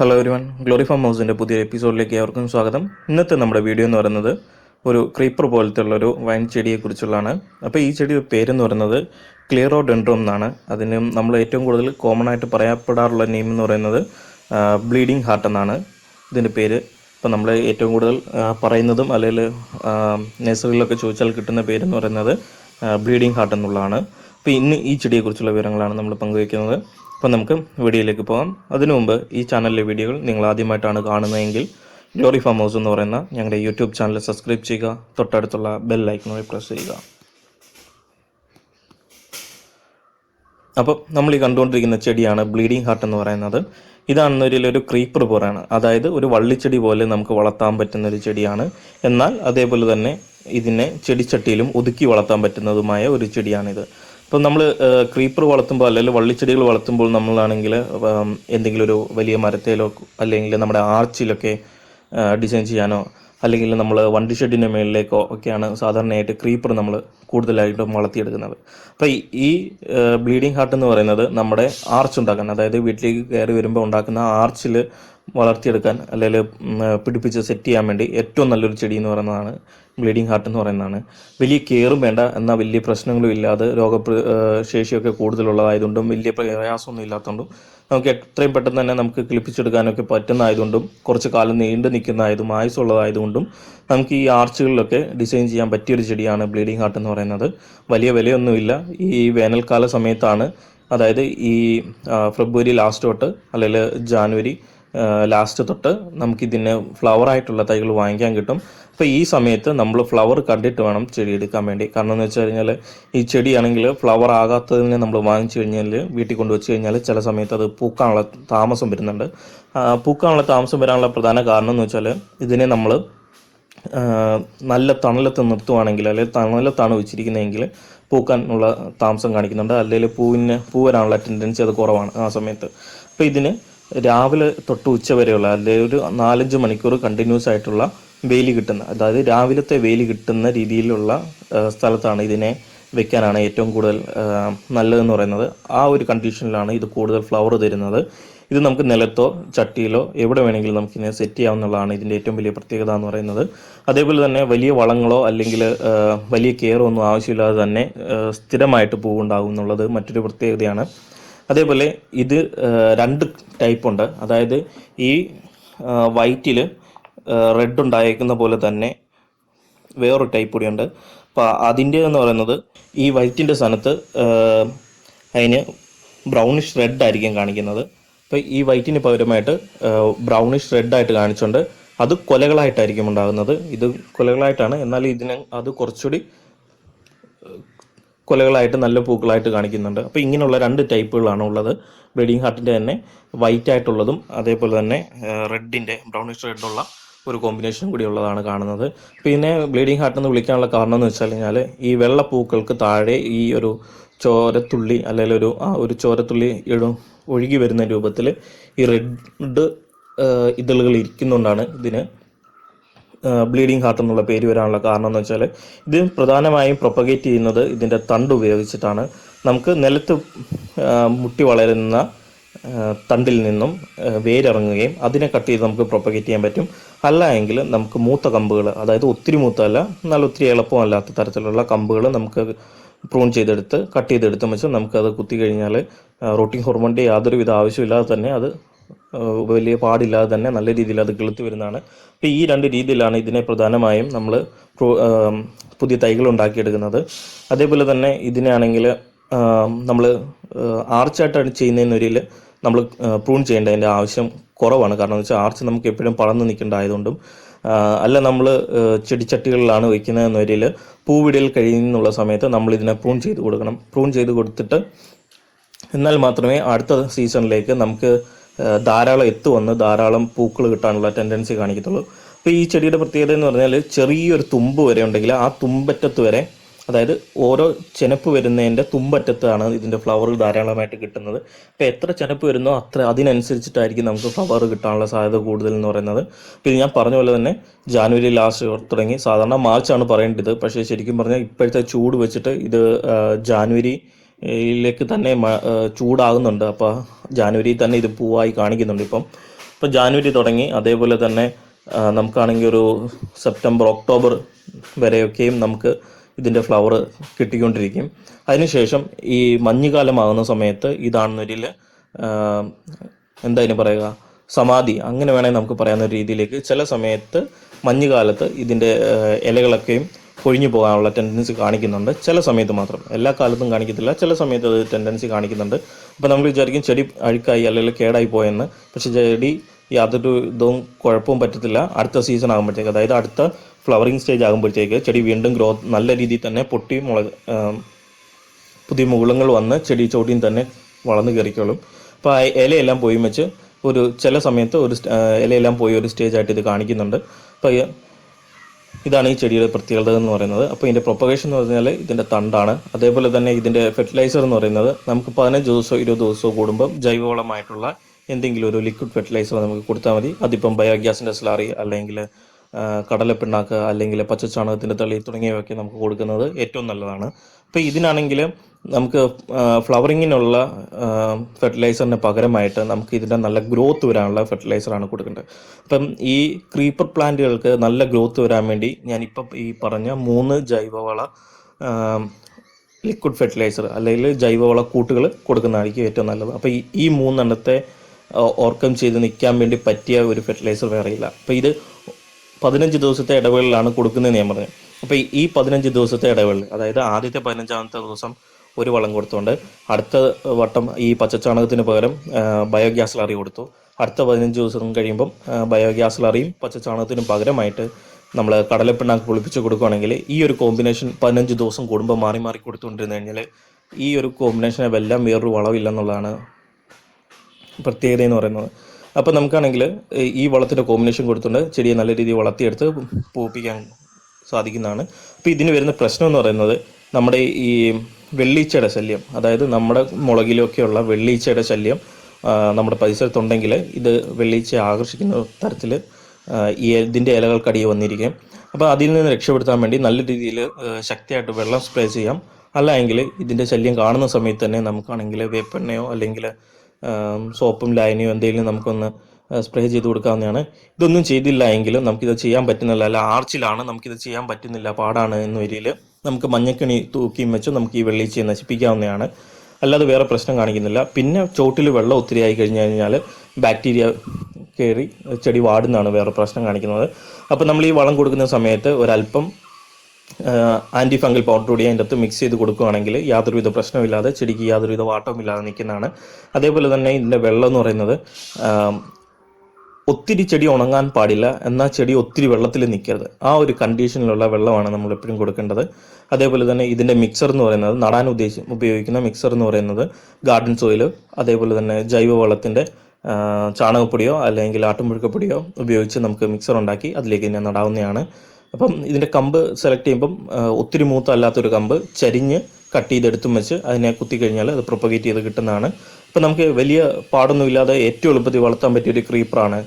Hello everyone glory farm ഹൗസിന്റെ പുതിയ എപ്പിസോഡിലേക്ക് ഏവർക്കും സ്വാഗതം. ഇന്നത്തെ നമ്മുടെ വീഡിയോ എന്ന് പറയുന്നത് ഒരു ക്രീപ്പർ പോലത്തെ ഉള്ളൊരു വൈൻ ചെടിയെക്കുറിച്ചുള്ളതാണ്. അപ്പോൾ ഈ ചെടിയുടെ പേരെന്ന് പറയുന്നത് ക്ലിയറോ ഡെൻഡ്രോം എന്നാണ്. അതിന് നമ്മൾ ഏറ്റവും കൂടുതൽ കോമൺ ആയിട്ട് പറയപ്പെടാറുള്ള നെയിം എന്ന് പറയുന്നത് ബ്ലീഡിങ് ഹാർട്ട് എന്നാണ്. ഇതിന്റെ പേര് ഇപ്പോൾ നമ്മൾ ഏറ്റവും കൂടുതൽ പറയുന്നതും അല്ലെങ്കിൽ നേഴ്സറികളിലൊക്കെ ചോദിച്ചാൽ കിട്ടുന്ന പേരെന്ന് പറയുന്നത് ബ്ലീഡിങ് ഹാർട്ട് എന്നുള്ളതാണ്. അപ്പോൾ ഇന്ന് ഈ ചെടിയെക്കുറിച്ചുള്ള വിവരങ്ങളാണ് നമ്മൾ പങ്കുവയ്ക്കുന്നത് അപ്പോൾ നമുക്ക് വീഡിയോയിലേക്ക് പോകാം. അതിനു മുമ്പ് ഈ ചാനലിലെ വീഡിയോകൾ നിങ്ങൾ ആദ്യമായിട്ടാണ് കാണുന്നതെങ്കിൽ ഗ്ലോറി ഫാം ഹൗസ് എന്ന് പറയുന്ന ഞങ്ങളുടെ യൂട്യൂബ് ചാനൽ സബ്സ്ക്രൈബ് ചെയ്യുക തൊട്ടടുത്തുള്ള ബെൽ ഐക്കണോ പ്രസ് ചെയ്യുക. അപ്പോൾ നമ്മൾ ഈ കണ്ടുകൊണ്ടിരിക്കുന്ന ചെടിയാണ് ബ്ലീഡിംഗ് ഹാർട്ട് എന്ന് പറയുന്നത്. ഇതാണെന്ന ഒരു ഒരു ക്രീപ്പർ പോലെയാണ്. അതായത് ഒരു വള്ളിച്ചെടി പോലെ നമുക്ക് വളർത്താൻ പറ്റുന്ന ഒരു ചെടിയാണ്. എന്നാൽ അതേപോലെ തന്നെ ഇതിനെ ചെടിച്ചട്ടിയിലും ഒതുക്കി വളർത്താൻ പറ്റുന്നതുമായ ഒരു ചെടിയാണിത്. ഇപ്പം നമ്മൾ ക്രീപ്പർ വളർത്തുമ്പോൾ അല്ലെങ്കിൽ വള്ളിച്ചെടികൾ വളർത്തുമ്പോൾ നമ്മളാണെങ്കിൽ എന്തെങ്കിലും ഒരു വലിയ മരത്തേലോ അല്ലെങ്കിൽ നമ്മുടെ ആർച്ചിലൊക്കെ ഡിസൈൻ ചെയ്യാനോ അല്ലെങ്കിൽ നമ്മൾ വണ്ടി ഷെഡിന്റെ മേളിലേക്കോ ഒക്കെയാണ് സാധാരണയായിട്ട് ക്രീപ്പർ നമ്മൾ കൂടുതലായിട്ടും വളർത്തിയെടുക്കുന്നത്. അപ്പോൾ ഈ- ബ്ലീഡിങ് ഹാർട്ട് എന്ന് പറയുന്നത് നമ്മുടെ ആർച്ച് ഉണ്ടാക്കാൻ അതായത് വീട്ടിലേക്ക് കയറി വരുമ്പോൾ ഉണ്ടാക്കുന്ന ആർച്ചിൽ വളർത്തിയെടുക്കാൻ അല്ലെങ്കിൽ പിടിപ്പിച്ച് സെറ്റ് ചെയ്യാൻ വേണ്ടി ഏറ്റവും നല്ലൊരു ചെടി എന്ന് പറയുന്നതാണ് ബ്ലീഡിംഗ് ഹാർട്ട് എന്ന് പറയുന്നതാണ്. വലിയ കെയറും വേണ്ട എന്നാൽ വലിയ പ്രശ്നങ്ങളും ഇല്ലാതെ രോഗ ശേഷിയൊക്കെ കൂടുതലുള്ളതായതുകൊണ്ടും വലിയ പ്രയാസമൊന്നും ഇല്ലാത്തതുകൊണ്ടും നമുക്ക് എത്രയും പെട്ടെന്ന് തന്നെ നമുക്ക് കിളിപ്പിച്ചെടുക്കാനൊക്കെ പറ്റുന്നതായതുകൊണ്ടും കുറച്ച് കാലം നീണ്ടു നിൽക്കുന്നതായതും ആയുസുള്ളതായതുകൊണ്ടും നമുക്ക് ഈ ആർച്ചുകളിലൊക്കെ ഡിസൈൻ ചെയ്യാൻ പറ്റിയൊരു ചെടിയാണ് ബ്ലീഡിംഗ് ഹാർട്ട് എന്ന് പറയുന്നത്. വലിയ വിലയൊന്നുമില്ല. ഈ വേനൽക്കാല സമയത്താണ് അതായത് ഈ ഫെബ്രുവരി ലാസ്റ്റ് തൊട്ട് അല്ലെങ്കിൽ ജാനുവരി ലാസ്റ്റ് തൊട്ട് നമുക്കിതിന് ഫ്ലവർ ആയിട്ടുള്ള തൈകൾ വാങ്ങിക്കാൻ കിട്ടും. അപ്പോൾ ഈ സമയത്ത് നമ്മൾ ഫ്ലവർ കണ്ടിട്ട് വേണം ചെടി എടുക്കാൻ വേണ്ടി. കാരണം എന്ന് വെച്ച് കഴിഞ്ഞാൽ ഈ ചെടിയാണെങ്കിൽ ഫ്ലവർ ആകാത്തതിനെ നമ്മൾ വാങ്ങിച്ചു കഴിഞ്ഞാൽ വീട്ടിൽ കൊണ്ട് വെച്ച് കഴിഞ്ഞാൽ ചില സമയത്ത് അത് പൂക്കാനുള്ള താമസം വരുന്നുണ്ട്. പൂക്കാനുള്ള താമസം വരാനുള്ള പ്രധാന കാരണം എന്ന് വെച്ചാൽ ഇതിനെ നമ്മൾ നല്ല തണലത്ത് നിർത്തുവാണെങ്കിൽ അല്ലെങ്കിൽ തണലത്താണ് വെച്ചിരിക്കുന്നതെങ്കിൽ പൂക്കാനുള്ള താമസം കാണിക്കുന്നുണ്ട്. അല്ലെങ്കിൽ പൂവിന് പൂ വരാനുള്ള ടെൻഡൻസി അത് കുറവാണ് ആ സമയത്ത്. അപ്പോൾ ഇതിന് രാവിലെ തൊട്ട് ഉച്ച വരെയുള്ള അല്ലെങ്കിൽ ഒരു നാലഞ്ച് മണിക്കൂർ കണ്ടിന്യൂസ് ആയിട്ടുള്ള വെയിൽ കിട്ടുന്ന അതായത് രാവിലത്തെ വെയിൽ കിട്ടുന്ന രീതിയിലുള്ള സ്ഥലത്താണ് ഇതിനെ വെക്കാനാണ് ഏറ്റവും കൂടുതൽ നല്ലതെന്ന് പറയുന്നത്. ആ ഒരു കണ്ടീഷനിലാണ് ഇത് കൂടുതൽ ഫ്ലവർ തരുന്നത്. ഇത് നമുക്ക് നിലത്തോ ചട്ടിയിലോ എവിടെ വേണമെങ്കിലും നമുക്ക് ഇതിനെ സെറ്റ് ചെയ്യാവുന്നതാണ് ഇതിന്റെ ഏറ്റവും വലിയ പ്രത്യേകത എന്ന് പറയുന്നത്. അതേപോലെ തന്നെ വലിയ വളങ്ങളോ അല്ലെങ്കിൽ വലിയ കെയറോ ഒന്നും ആവശ്യമില്ലാതെ തന്നെ സ്ഥിരമായിട്ട് പൂവുണ്ടാകും എന്നുള്ളത് മറ്റൊരു പ്രത്യേകതയാണ്. അതേപോലെ ഇത് രണ്ട് ടൈപ്പ് ഉണ്ട്. അതായത് ഈ വൈറ്റിൽ റെഡ് ഉണ്ടായേക്കുന്ന പോലെ തന്നെ വേറൊരു ടൈപ്പ് കൂടിയുണ്ട് അപ്പോൾ അതിന്റെ എന്ന് പറയുന്നത് ഈ വൈറ്റിന്റെ സ്ഥാനത്ത് അതിന് ബ്രൗണിഷ് റെഡ് ആയിരിക്കും കാണിക്കുന്നത്. അപ്പോൾ ഈ വൈറ്റിന് പകരമായിട്ട് ബ്രൗണിഷ് റെഡ് ആയിട്ട് കാണിച്ചുകൊണ്ട് അത് കൊലകളായിട്ടായിരിക്കും ഉണ്ടാകുന്നത്. ഇത് കൊലകളായിട്ടാണ്. എന്നാൽ ഇതിന് അത് കുറച്ചുകൂടി കൊലകളായിട്ട് നല്ല പൂക്കളായിട്ട് കാണിക്കുന്നുണ്ട്. അപ്പോൾ ഇങ്ങനെയുള്ള രണ്ട് ടൈപ്പുകളാണ് ഉള്ളത്. ബ്ലീഡിങ് ഹാർട്ടിന്റെ തന്നെ വൈറ്റ് ആയിട്ടുള്ളതും അതേപോലെ തന്നെ റെഡിന്റെ ബ്രൗണിഷ് റെഡുള്ള ഒരു കോമ്പിനേഷൻ കൂടി ഉള്ളതാണ് കാണുന്നത്. പിന്നെ ബ്ലീഡിങ് ഹാർട്ട് എന്ന് വിളിക്കാനുള്ള കാരണം എന്ന് വെച്ചാൽ കഴിഞ്ഞാൽ ഈ വെള്ള പൂക്കൾക്ക് താഴെ ഈ ഒരു ചോരത്തുള്ളി അല്ലെങ്കിൽ ഒരു ആ ഒരു ചോരത്തുള്ളി ഒഴുകി വരുന്ന രൂപത്തിൽ ഈ റെഡ് ഇതളുകൾ ഇരിക്കുന്നുകൊണ്ടാണ് ഇതിന് ബ്ലീഡിംഗ് ഹാർട്ട് എന്നുള്ള പേര് വരാനുള്ള കാരണം എന്ന് വെച്ചാൽ ഇത് പ്രധാനമായും പ്രൊപ്പഗേറ്റ് ചെയ്യുന്നത് ഇതിന്റെ തണ്ട് ഉപയോഗിച്ചിട്ടാണ്. നമുക്ക് നിലത്ത് മുട്ടി വളരുന്ന തണ്ടിൽ നിന്നും വേരിറങ്ങുകയും അതിനെ കട്ട് ചെയ്ത് നമുക്ക് പ്രൊപ്പഗേറ്റ് ചെയ്യാൻ പറ്റും. അല്ല എങ്കിൽ നമുക്ക് മൂത്ത കമ്പുകൾ അതായത് ഒത്തിരി മൂത്തല്ല എന്നാൽ ഒത്തിരി എളുപ്പമല്ലാത്ത തരത്തിലുള്ള കമ്പുകൾ നമുക്ക് പ്രൂൺ ചെയ്തെടുത്ത് കട്ട് ചെയ്തെടുത്ത് വെച്ച് നമുക്കത് കുത്തി കഴിഞ്ഞാൽ റോട്ടിംഗ് ഹോർമോണിന്റെ യാതൊരുവിധ ആവശ്യമില്ലാതെ തന്നെ അത് വലിയ പാടില്ലാതെ തന്നെ നല്ല രീതിയിൽ അത് കിളുത്ത് വരുന്നതാണ്. അപ്പോൾ ഈ രണ്ട് രീതിയിലാണ് ഇതിനെ പ്രധാനമായും നമ്മൾ പുതിയ തൈകൾ ഉണ്ടാക്കിയെടുക്കുന്നത്. അതേപോലെ തന്നെ ഇതിനാണെങ്കിൽ നമ്മൾ ആർച്ചായിട്ടാണ് ചെയ്യുന്നതിനൊരിൽ നമ്മൾ പ്രൂൺ ചെയ്യേണ്ടതിന്റെ ആവശ്യം കുറവാണ്. കാരണം എന്ന് വെച്ചാൽ ആർച്ച് നമുക്ക് എപ്പോഴും പടർന്നു നിൽക്കേണ്ടതായതുകൊണ്ടും അല്ല നമ്മൾ ചെടിച്ചട്ടികളിലാണ് വയ്ക്കുന്നതെന്നൊരിൽ പൂവിടൽ കഴിയുന്നുള്ള സമയത്ത് നമ്മൾ ഇതിനെ പ്രൂൺ ചെയ്ത് കൊടുക്കണം. പ്രൂൺ ചെയ്ത് കൊടുത്തിട്ട് എന്നാൽ മാത്രമേ അടുത്ത സീസണിലേക്ക് നമുക്ക് ധാരാളം എത്ത് വന്ന് ധാരാളം പൂക്കൾ കിട്ടാനുള്ള ടെൻഡൻസി കാണിക്കത്തുള്ളൂ. അപ്പോൾ ഈ ചെടിയുടെ പ്രത്യേകത എന്ന് പറഞ്ഞാൽ ചെറിയൊരു തുമ്പ് വരെ ഉണ്ടെങ്കിൽ ആ തുമ്പറ്റത്ത് വരെ അതായത് ഓരോ ചെനപ്പ് വരുന്നതിന്റെ തുമ്പറ്റത്താണ് ഇതിന്റെ ഫ്ലവർ ധാരാളമായിട്ട് കിട്ടുന്നത്. അപ്പോൾ എത്ര ചെനപ്പ് വരുന്നോ അത്ര അതിനനുസരിച്ചിട്ടായിരിക്കും നമുക്ക് ഫ്ലവർ കിട്ടാനുള്ള സാധ്യത കൂടുതൽ എന്ന് പറയുന്നത്. പിന്നെ ഞാൻ പറഞ്ഞ പോലെ തന്നെ ജാനുവരി ലാസ്റ്റ് തുടങ്ങി. സാധാരണ മാർച്ചാണ് പറയേണ്ടത്. പക്ഷേ ശരിക്കും പറഞ്ഞാൽ ഇപ്പോഴത്തെ ചൂട് വെച്ചിട്ട് ഇത് ജാനുവരി യിലേക്ക് തന്നെ ചൂടാകുന്നുണ്ട്. അപ്പോൾ ജാനുവരി തന്നെ ഇത് പൂവായി കാണിക്കുന്നുണ്ട് ഇപ്പം. ഇപ്പം ജാനുവരി തുടങ്ങി. അതേപോലെ തന്നെ നമുക്കാണെങ്കിൽ ഒരു സെപ്റ്റംബർ ഒക്ടോബർ വരെയൊക്കെയും നമുക്ക് ഇതിന്റെ ഫ്ലവർ കിട്ടിക്കൊണ്ടിരിക്കും. അതിനുശേഷം ഈ മഞ്ഞുകാലമാകുന്ന സമയത്ത് ഇതാണെന്നൊരിൽ എന്താ ഇതിന് പറയുക? സമാധി. അങ്ങനെ വേണമെങ്കിൽ നമുക്ക് പറയാവുന്ന രീതിയിലേക്ക്. ചില സമയത്ത് മഞ്ഞുകാലത്ത് ഇതിന്റെ ഇലകളൊക്കെയും കൊഴിഞ്ഞു പോകാനുള്ള ടെൻഡൻസി കാണിക്കുന്നുണ്ട്. ചില സമയത്ത് മാത്രം. എല്ലാ കാലത്തും കാണിക്കത്തില്ല. ചില സമയത്ത് അത് ടെൻഡൻസി കാണിക്കുന്നുണ്ട്. അപ്പോൾ നമ്മൾ വിചാരിക്കും ചെടി അഴുക്കായി അല്ലെങ്കിൽ കേടായി പോയെന്ന്. പക്ഷേ ചെടി യാതൊരു ഇതും കുഴപ്പവും പറ്റത്തില്ല. അടുത്ത സീസൺ ആകുമ്പോഴത്തേക്ക് അതായത് അടുത്ത ഫ്ലവറിങ് സ്റ്റേജ് ആകുമ്പോഴത്തേക്ക് ചെടി വീണ്ടും ഗ്രോത്ത് നല്ല രീതിയിൽ തന്നെ പൊട്ടി മുള പുതിയ മുകുളങ്ങൾ വന്ന് ചെടി ചോട്ടിയും തന്നെ വളർന്നു കയറിക്കോളും. അപ്പോൾ ഇലയെല്ലാം പോയി വെച്ച് ഒരു ചില സമയത്ത് ഒരു ഇലയെല്ലാം പോയി ഒരു സ്റ്റേജായിട്ട് ഇത് കാണിക്കുന്നുണ്ട്. അപ്പോൾ ഇതാണ് ഈ ചെടിയുടെ പ്രത്യേകത എന്ന് പറയുന്നത്. അപ്പോൾ ഇതിന്റെ പ്രൊപ്പഗേഷൻ എന്ന് പറഞ്ഞാൽ ഇതിന്റെ തണ്ടാണ്. അതേപോലെ തന്നെ ഇതിന്റെ ഫെർട്ടിലൈസർ എന്ന് പറയുന്നത് നമുക്ക് പതിനഞ്ച് ദിവസമോ ഇരുപത് ദിവസമോ കൂടുമ്പോൾ ജൈവവളമായിട്ടുള്ള എന്തെങ്കിലും ഒരു ലിക്വിഡ് ഫെർട്ടിലൈസർ നമുക്ക് കൊടുത്താൽ മതി. അതിപ്പം ബയോഗ്യാസിന്റെ സ്ലാറി അല്ലെങ്കിൽ കടലപ്പിണ്ണാക്ക് അല്ലെങ്കിൽ പച്ചച്ചാണകത്തിന്റെ തളി തുടങ്ങിയവയൊക്കെ നമുക്ക് കൊടുക്കുന്നത് ഏറ്റവും നല്ലതാണ്. അപ്പോൾ ഇതിനാണെങ്കിൽ നമുക്ക് ഫ്ലവറിങ്ങിനുള്ള ഫെർട്ടിലൈസറിന് പകരമായിട്ട് നമുക്ക് ഇതിന്റെ നല്ല ഗ്രോത്ത് വരാനുള്ള ഫെർട്ടിലൈസറാണ് കൊടുക്കേണ്ടത്. അപ്പം ഈ ക്രീപ്പർ പ്ലാന്റുകൾക്ക് നല്ല ഗ്രോത്ത് വരാൻ വേണ്ടി ഞാനിപ്പം ഈ പറഞ്ഞ മൂന്ന് ജൈവവള ലിക്വിഡ് ഫെർട്ടിലൈസർ അല്ലെങ്കിൽ ജൈവവള കൂട്ടുകൾ കൊടുക്കുന്നതായിരിക്കും ഏറ്റവും നല്ലത്. അപ്പോൾ ഈ മൂന്നെണ്ണത്തെ ഓർക്കം ചെയ്ത് നിൽക്കാൻ വേണ്ടി പറ്റിയ ഒരു ഫെർട്ടിലൈസർ വേറെയില്ല അപ്പോൾ ഇത് പതിനഞ്ച് ദിവസത്തെ ഇടവേളയിലാണ് കൊടുക്കുന്നതെന്ന് ഞാൻ പറഞ്ഞത്. അപ്പോൾ ഈ- പതിനഞ്ച് ദിവസത്തെ ഇടവേള അതായത് ആദ്യത്തെ പതിനഞ്ചാമത്തെ ദിവസം ഒരു വളം കൊടുത്തുകൊണ്ട് അടുത്ത വട്ടം ഈ പച്ചച്ചാണകത്തിന് പകരം ബയോഗ്യാസ് ലറി കൊടുത്തു. അടുത്ത പതിനഞ്ച് ദിവസം കഴിയുമ്പം ബയോഗ്യാസ് ലറിയും പച്ചച്ചാണകത്തിനും പകരമായിട്ട് നമ്മൾ കടലപ്പിണ്ണാക്ക് പൊളിപ്പിച്ച് കൊടുക്കുകയാണെങ്കിൽ ഈ ഒരു കോമ്പിനേഷൻ പതിനഞ്ച് ദിവസം കൂടുമ്പോൾ മാറി മാറി കൊടുത്തുകൊണ്ടിരുന്നു കഴിഞ്ഞാൽ ഈ ഒരു കോമ്പിനേഷനെ വെല്ലാം വേറൊരു വളവില്ലെന്നുള്ളതാണ് പ്രത്യേകത എന്ന് പറയുന്നത്. അപ്പോൾ നമുക്കാണെങ്കിൽ ഈ വളത്തിന്റെ കോമ്പിനേഷൻ കൊടുത്തുകൊണ്ട് ചെടിയെ നല്ല രീതിയിൽ വളർത്തിയെടുത്ത് പൂപ്പിക്കാൻ സാധിക്കുന്നതാണ്. അപ്പോൾ ഇതിന് വരുന്ന പ്രശ്നം എന്ന് പറയുന്നത് നമ്മുടെ ഈ വെള്ളീച്ചയുടെ ശല്യം അതായത് നമ്മുടെ മുളകിലൊക്കെയുള്ള വെള്ളീച്ചയുടെ ശല്യം നമ്മുടെ പരിസരത്തുണ്ടെങ്കിൽ ഇത് വെള്ളീച്ചയെ ആകർഷിക്കുന്ന തരത്തിൽ ഈ ഇതിന്റെ ഇലകൾക്കടിയിൽ വന്നിരിക്കും. അപ്പോൾ അതിൽ നിന്ന് രക്ഷപ്പെടുത്താൻ വേണ്ടി നല്ല രീതിയിൽ ശക്തിയായിട്ട് വെള്ളം സ്പ്രേ ചെയ്യാം. അല്ല എങ്കിൽ ഇതിന്റെ ശല്യം കാണുന്ന സമയത്ത് തന്നെ നമുക്കാണെങ്കിൽ വേപ്പെണ്ണയോ അല്ലെങ്കിൽ സോപ്പും ലായനിയോ എന്തെങ്കിലും നമുക്കൊന്ന് സ്പ്രേ ചെയ്ത് കൊടുക്കാവുന്നതാണ്. ഇതൊന്നും ചെയ്തില്ല എങ്കിലും നമുക്കിത് ചെയ്യാൻ പറ്റുന്നില്ല. അല്ല ആർച്ചിലാണ് നമുക്കിത് ചെയ്യാൻ പറ്റുന്നില്ല പാടാണ് എന്ന വരിയിൽ നമുക്ക് മഞ്ഞക്കണി തൂക്കിയും വെച്ച് നമുക്ക് ഈ വെള്ളീച്ചയെ നശിപ്പിക്കാവുന്നതാണ്. അല്ലാതെ വേറെ പ്രശ്നം കാണിക്കുന്നില്ല. പിന്നെ ചോട്ടിൽ വെള്ളം ഒത്തിരി ആയി കഴിഞ്ഞു കഴിഞ്ഞാൽ ബാക്ടീരിയ കയറി ചെടി വാടുന്നതാണ് വേറെ പ്രശ്നം കാണിക്കുന്നത്. അപ്പോൾ നമ്മൾ ഈ വളം കൊടുക്കുന്ന സമയത്ത് ഒരല്പം ആന്റി ഫംഗൽ പൗഡർ കൂടി അതിന്റെ അകത്ത് മിക്സ് ചെയ്ത് കൊടുക്കുകയാണെങ്കിൽ യാതൊരുവിധ പ്രശ്നമില്ലാതെ ചെടിക്ക് യാതൊരുവിധ വാട്ടവും ഇല്ലാതെ നിൽക്കുന്നതാണ്. അതേപോലെ തന്നെ ഇതിന്റെ വെള്ളം എന്ന് പറയുന്നത് ഒത്തിരി ചെടി ഉണങ്ങാൻ പാടില്ല. എന്നാൽ ചെടി ഒത്തിരി വെള്ളത്തിൽ നിൽക്കരുത്. ആ ഒരു കണ്ടീഷനിലുള്ള വെള്ളമാണ് നമ്മൾ എപ്പോഴും കൊടുക്കേണ്ടത്. അതേപോലെ തന്നെ ഇതിന്റെ മിക്സർ എന്ന് പറയുന്നത് നടാൻ ഉദ്ദേശം ഉപയോഗിക്കുന്ന മിക്സർ എന്ന് പറയുന്നത് ഗാർഡൻ സോയിൽ അതേപോലെ തന്നെ ജൈവവളത്തിന്റെ ചാണകപ്പൊടിയോ അല്ലെങ്കിൽ ആട്ടുമുഴുക്കപ്പൊടിയോ ഉപയോഗിച്ച് നമുക്ക് മിക്സർ ഉണ്ടാക്കി അതിലേക്ക് തന്നെ നടാവുന്നതാണ്. അപ്പം ഇതിന്റെ കമ്പ് സെലക്ട് ചെയ്യുമ്പം ഒത്തിരി മൂത്തല്ലാത്തൊരു കമ്പ് ചരിഞ്ഞ് കട്ട് ചെയ്തെടുത്തും വെച്ച് അതിനെ കുത്തി കഴിഞ്ഞാൽ അത് പ്രൊപ്പഗേറ്റ് ചെയ്ത് കിട്ടുന്നതാണ്. ഇപ്പം നമുക്ക് വലിയ പാടൊന്നുമില്ലാതെ ഏറ്റവും എളുപ്പത്തിൽ വളർത്താൻ പറ്റിയ ഒരു ക്രീപ്പറാണ്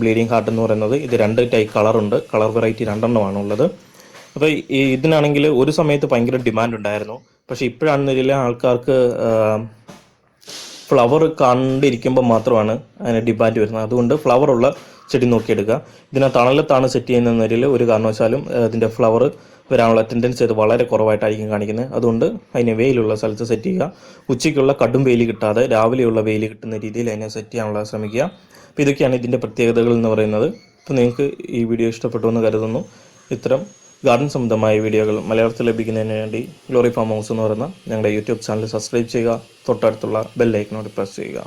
ബ്ലീഡിങ് ഹാർട്ട് എന്ന് പറയുന്നത് ഇത് രണ്ട് ടൈപ്പ് കളറുണ്ട് കളർ വെറൈറ്റി രണ്ടെണ്ണമാണ് ഉള്ളത്. അപ്പോൾ ഈ ഇതിനാണെങ്കിൽ ഒരു സമയത്ത് ഭയങ്കര ഡിമാൻഡ് ഉണ്ടായിരുന്നു. പക്ഷേ ഇപ്പോഴാണെന്നില്ല ആൾക്കാർക്ക് ഫ്ലവർ കണ്ടിരിക്കുമ്പോൾ മാത്രമാണ് അതിന് ഡിമാൻഡ് വരുന്നത്. അതുകൊണ്ട് ഫ്ലവർ ഉള്ള ചെടി നോക്കിയെടുക്കുക. ഇതിനെ തണലത്താണ് സെറ്റ് ചെയ്യുന്ന നിലയിൽ ഒരു കാരണവശാലും ഇതിന്റെ ഫ്ലവർ വരാനുള്ള അറ്റൻഡൻസ് ഇത് വളരെ കുറവായിട്ടായിരിക്കും കാണിക്കുന്നത്. അതുകൊണ്ട് അതിനെ വെയിലുള്ള സ്ഥലത്ത് സെറ്റ് ചെയ്യുക. ഉച്ചയ്ക്കുള്ള കടും വെയിൽ കിട്ടാതെ രാവിലെയുള്ള വെയിൽ കിട്ടുന്ന രീതിയിൽ അതിനെ സെറ്റ് ചെയ്യാനുള്ള ശ്രമിക്കുക. അപ്പോൾ ഇതൊക്കെയാണ് ഇതിന്റെ പ്രത്യേകതകൾ എന്ന് പറയുന്നത്. അപ്പോൾ നിങ്ങൾക്ക് ഈ വീഡിയോ ഇഷ്ടപ്പെട്ടു എന്ന് കരുതുന്നു. ഇത്തരം ഗാർഡൻ സംബന്ധമായ വീഡിയോകൾ മലയാളത്തിൽ ലഭിക്കുന്നതിന് വേണ്ടി ഗ്ലോറി ഫാം ഹൗസ് എന്ന് പറയുന്ന ഞങ്ങളുടെ യൂട്യൂബ് ചാനൽ സബ്സ്ക്രൈബ് ചെയ്യുക. തൊട്ടടുത്തുള്ള ബെല്ലൈക്കനോട് പ്രസ് ചെയ്യുക.